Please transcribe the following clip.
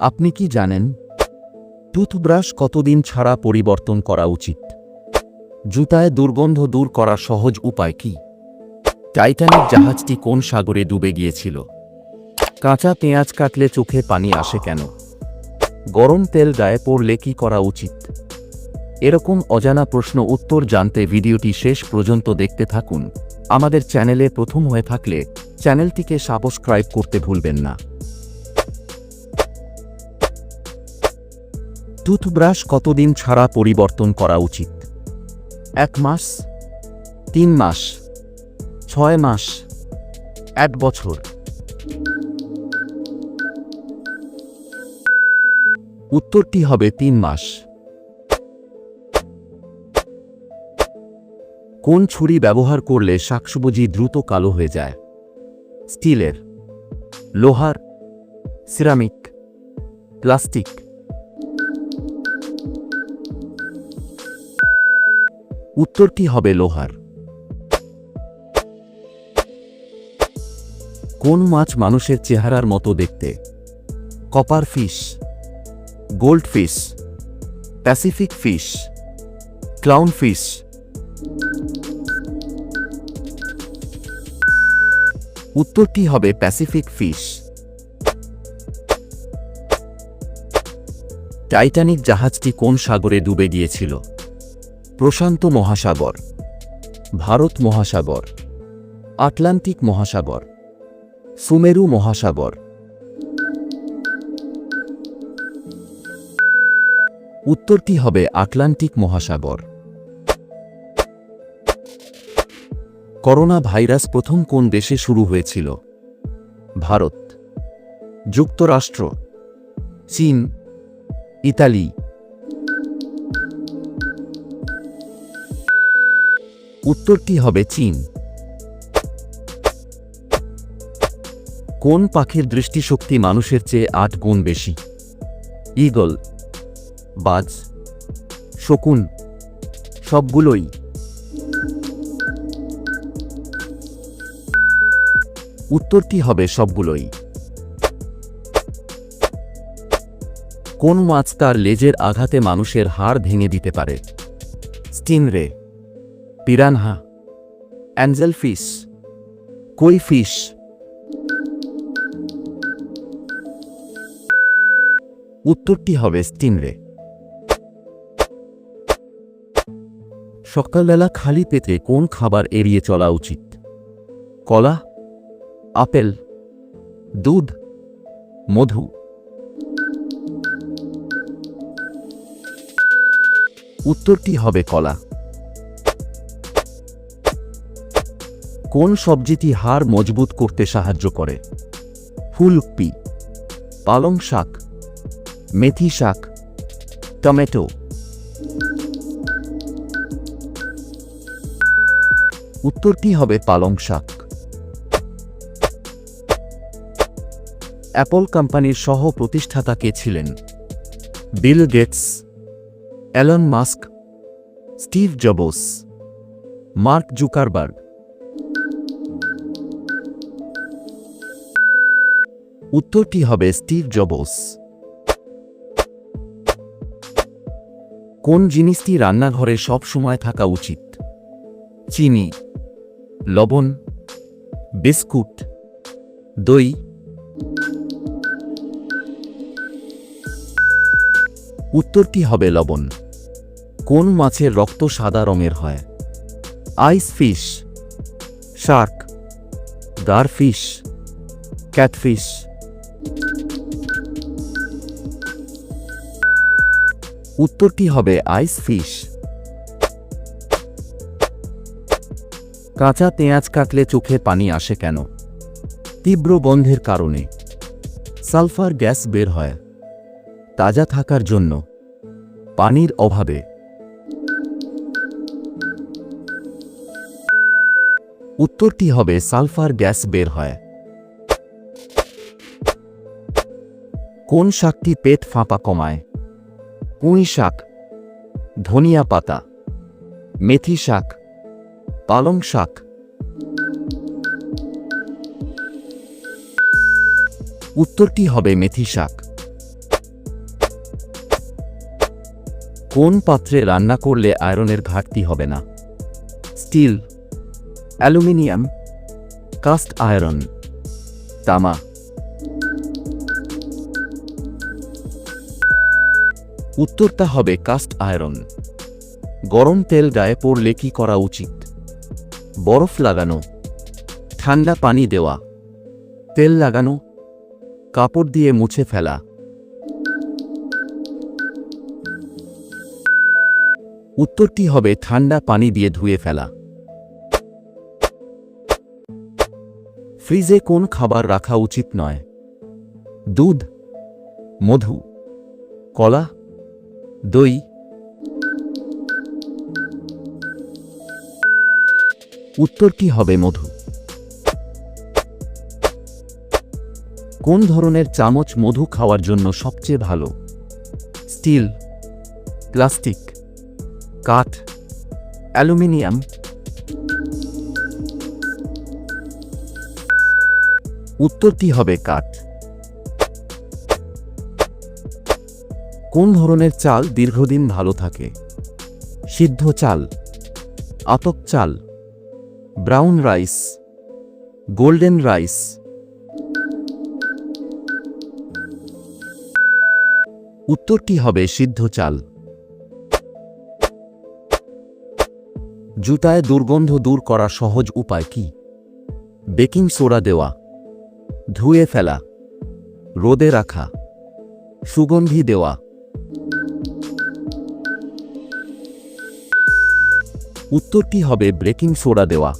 আপনি কি জানেন, টুথব্রাশ কতদিন ছাড়া পরিবর্তন করা উচিত? জুতায় দুর্গন্ধ দূর করার সহজ উপায় কি? টাইটানিক জাহাজটি কোন সাগরে ডুবে গিয়েছিল? কাঁচা পেঁয়াজ কাটলে চোখে পানি আসে কেন? গরম তেল গায়ে পড়লে কি করা উচিত? এরকম অজানা প্রশ্ন উত্তর জানতে ভিডিওটি শেষ পর্যন্ত দেখতে থাকুন। আমাদের চ্যানেলে প্রথম হয়ে থাকলে চ্যানেলটিকে সাবস্ক্রাইব করতে ভুলবেন না। টুথব্রাশ কতদিন ছাড়া পরিবর্তন করা উচিত? এক মাস, তিন মাস, ছয় মাস, এক বছর। উত্তরটি হবে তিন মাস। কোন ছুরি ব্যবহার করলে শাকসবজি দ্রুত কালো হয়ে যায়? স্টিলের, লোহার, সিরামিক, প্লাস্টিক। উত্তরটি হবে লোহার। কোন মাছ মানুষের চেহারার মতো দেখতে? Copper fish, gold fish, Pacific fish, clown fish. উত্তরটি হবে প্যাসিফিক ফিশ। টাইটানিক জাহাজটি কোন সাগরে ডুবে গিয়েছিল? প্রশান্ত মহাসাগর, ভারত মহাসাগর, আটলান্টিক মহাসাগর, সুমেরু মহাসাগর। উত্তরটি হবে আটলান্টিক মহাসাগর। করোনা ভাইরাস প্রথম কোন দেশে শুরু হয়েছিল? ভারত, যুক্তরাষ্ট্র, চীন, ইতালি। উত্তরটি হবে চীন। কোন পাখির দৃষ্টিশক্তি মানুষের চেয়ে আট গুণ বেশি? ঈগল, বাজ, শকুন, সবগুলোই। উত্তরটি হবে সবগুলোই। কোন মাছ তার লেজের আঘাতে মানুষের হাড় ভেঙে দিতে পারে? Stingray. Piranha angel fish koi fish উত্তরটি হবে স্টিনরে সকালবেলা খালি পেটে কোন খাবার এড়িয়ে চলা উচিত কলা আপেল দুধ মধু উত্তরটি হবে কলা কোন সবজিটি হাড় মজবুত করতে সাহায্য করে? ফুলকপি, পালং শাক, মেথি শাক, টমেটো। উত্তরটি হবে পালং শাক। অ্যাপল কোম্পানির সহ প্রতিষ্ঠাতা কে ছিলেন? Bill Gates Elon Musk, Steve Jobs, Mark Zuckerberg. উত্তরটি হবে স্টিভ জবস। কোন জিনিসটি রান্নাঘরে সব সময় থাকা উচিত? চিনি, লবণ, বিস্কুট, দই, উত্তরটি হবে লবণ। কোন মাছের রক্ত সাদা রঙের হয়? Ice fish, shark garfish catfish. উত্তরটি হবে আইস ফিশ। কাঁচা পেঁয়াজ কাটলে চোখে পানি আসে কেন? তীব্র বন্ধের কারণে। সালফার গ্যাস বের হয়। তাজা থাকার জন্য। পানির অভাবে। উত্তরটি হবে সালফার গ্যাস বের হয়। কোন শাকটি পেট ফাঁপা কমায়? পুঁই শাক, ধনিয়া পাতা, মেথি শাক, পালং শাক। উত্তরটি হবে মেথি শাক। কোন পাত্রে রান্না করলে আয়রনের ঘাটতি হবে না? স্টিল, অ্যালুমিনিয়াম, কাস্ট আয়রন, তামা। উত্তরটা হবে কাস্ট আয়রন। গরম তেল গায়ে পড়লে কি করা উচিত? বরফ লাগানো। ঠান্ডা পানি দেওয়া। তেল লাগানো। কাপড় দিয়ে মুছে ফেলা। উত্তরটি হবে ঠান্ডা পানি দিয়ে ধুয়ে ফেলা। ফ্রিজে কোন খাবার রাখা উচিত নয়? দুধ, মধু, কলা দই। উত্তরটি হবে, মধু? কোন ধরনের চামচ মধু খাওয়ার জন্য সবচেয়ে ভালো? স্টিল, প্লাস্টিক, কাঠ, অ্যালুমিনিয়াম। উত্তরটি হবে, কাঠ? কোন ধরনের চাল দীর্ঘদিন ভালো থাকে? সিদ্ধ চাল, আতক চাল, ব্রাউন রাইস, গোল্ডেন রাইস। উত্তরটি হবে সিদ্ধ চাল। জুতায় দুর্গন্ধ দূর করা সহজ উপায় কি? বেকিং সোডা দেওয়া, ধুয়ে ফেলা, রোদে রাখা, সুগন্ধি দেওয়া। উত্তরটি হবে ব্রেকিং সোডা দেওয়া।